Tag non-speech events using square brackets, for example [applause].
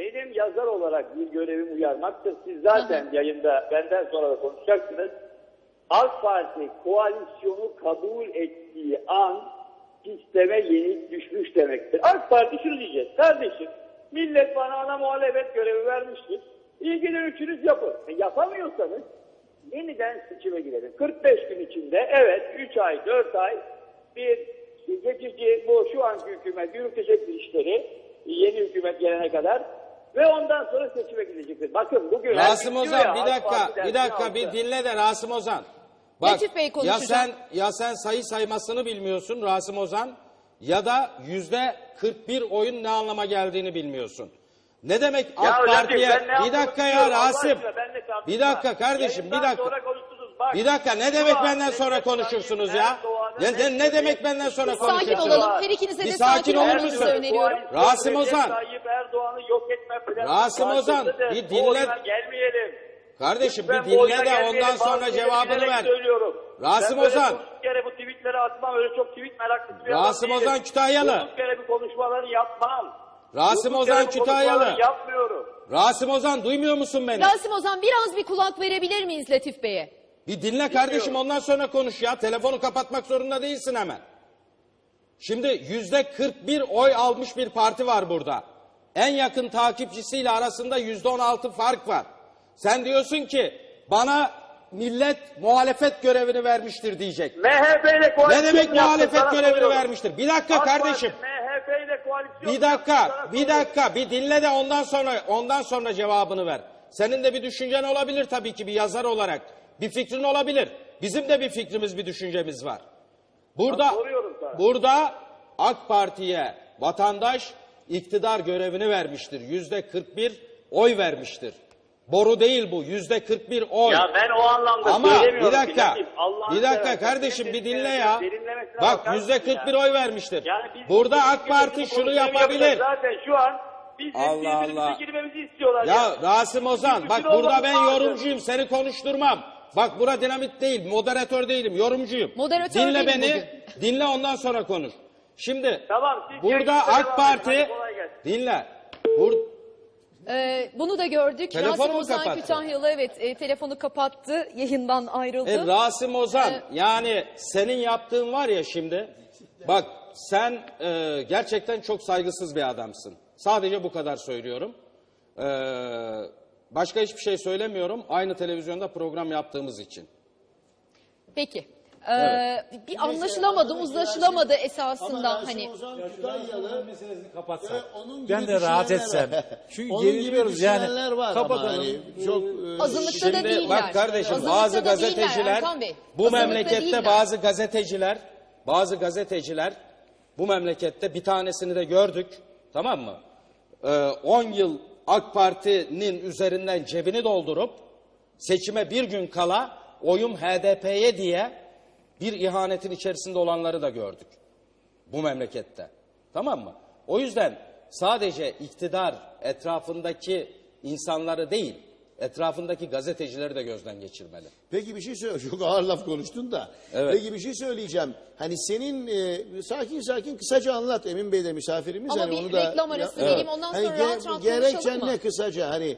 Benim yazar olarak bir görevim uyarmaktır. Siz zaten yayında benden sonra da konuşacaksınız. AK Parti koalisyonu kabul ettiği an sisteme yenik düşmüş demektir. AK Parti şunu diyecek. Kardeşim millet bana ana muhalefet görevi vermiştir. İlgilen üçünüz yapın. E, yapamıyorsanız yeniden seçime girelim. 45 gün içinde evet 3 ay 4 ay bir geçici bu şu anki hükümet yürütecektir işleri yeni hükümet gelene kadar ve ondan sonra seçime gidecektir. Bakın bugün Rasim Ozan ya, bir AK dakika bir dakika bir dinle de Rasim Ozan. Bak Bey ya sen ya sen sayı saymasını bilmiyorsun Rasim Ozan ya da yüzde 41 oyun ne anlama geldiğini bilmiyorsun. Ne demek AK Ya Parti'ye bir dakika ya Rasim bir dakika kardeşim bir dakika sonra konuşuruz, bak. bir dakika ne demek benden sonra konuşursunuz ya? Ne, ne, ne demek benden sonra Sakin olalım. Her ikinize Bir de sakin sakin olur olmanızı musun? öneriyorum. Rasim Ozan. Tayyip Erdoğan'ı yok etme planı Rasim Ozan, karşısıdır. bir Bu dinle- oyuna gelmeyelim. Kardeşim Ben bir bu oyuna dinle de gelmeyelim. ondan sonra Bazı cevabını bilerek ver. Söylüyorum. Rasim ben böyle Ozan. durduk yere bu tweetleri atmam. Öyle çok tweet meraklısı bir adam Rasim değilim. Ozan Kütahyalı. Durduk yere bu konuşmaları yapmam. Rasim Durduk yere Ozan bu Kütahyalı. konuşmaları Yapmıyorum. Rasim Ozan duymuyor musun beni? Rasim Ozan biraz bir kulak verebilir miyiz Latif Bey'e? Bir dinle kardeşim ondan sonra konuş ya. Telefonu kapatmak zorunda değilsin hemen. Şimdi yüzde 41 oy almış bir parti var burada. En yakın takipçisiyle arasında yüzde 16 fark var. Sen diyorsun ki bana millet muhalefet görevini vermiştir diyecek. MHP ile Ne demek muhalefet görevini soruyorum. vermiştir? Bir dakika AK kardeşim. MHP ile koalisyon Bir dakika, bir dakika, bir dinle de ondan sonra ondan sonra cevabını ver. Senin de bir düşüncen olabilir tabii ki bir yazar olarak. Bir fikrin olabilir. Bizim de bir fikrimiz, bir düşüncemiz var. Burada burada AK Parti'ye vatandaş iktidar görevini vermiştir. Yüzde 41 oy vermiştir. Boru değil bu. Yüzde 41 oy. Ya ben o anlamda Ama bir ki dakika, bir dakika kardeşim bir dinle ya. Bak yüzde mısın 41 ya? oy vermiştir. Yani Burada bu AK Parti şunu yapabilir. Zaten şu an biz Allah Allah istiyorlar. Ya Rasim Ozan bak burada ben yorumcuyum seni konuşturmam. Bak bura dinamit değil moderatör değilim yorumcuyum. Moderatör Dinle değilim beni dinle ondan sonra konuş. Şimdi Tamam, burada AK Parti dinle. Bur Ee, bunu da gördük. Telefonu Rasim Ozan kapattı? Kütahyalı evet e, telefonu kapattı. Yayından ayrıldı. E, Rasim Ozan Evet. yani senin yaptığın var ya şimdi bak sen e, gerçekten çok saygısız bir adamsın. Sadece bu kadar söylüyorum. E, başka hiçbir şey söylemiyorum. Aynı televizyonda program yaptığımız için. Peki. Ee, bir anlaşılamadı, uzlaşılamadı esasında Ama hani. Rasim Ozan Kütahyalı kapatsak. ve onun gibi Ben de rahat etsem. Çünkü onun geriliyoruz yani. var Kapatalım. hani çok e, Azınlıkta da değiller. bak kardeşim Azınlıkta bazı değiller gazeteciler bu Azınlıkta memlekette değiller. bazı gazeteciler bazı gazeteciler bu memlekette bir tanesini de gördük tamam mı? Ee, 10 yıl AK Parti'nin üzerinden cebini doldurup seçime bir gün kala oyum HDP'ye diye bir ihanetin içerisinde olanları da gördük bu memlekette. Tamam mı? O yüzden sadece iktidar etrafındaki insanları değil, etrafındaki gazetecileri de gözden geçirmeli. Peki bir şey söyle. [laughs] Çok ağır laf konuştun da. Evet. Peki bir şey söyleyeceğim. Hani senin e, sakin sakin kısaca anlat. Emin Bey de misafirimiz. Ama hani bir onu da reklam arası Ya- vereyim, ondan Hani sonra rahat rahat Gerekçen konuşalım mı? ne kısaca hani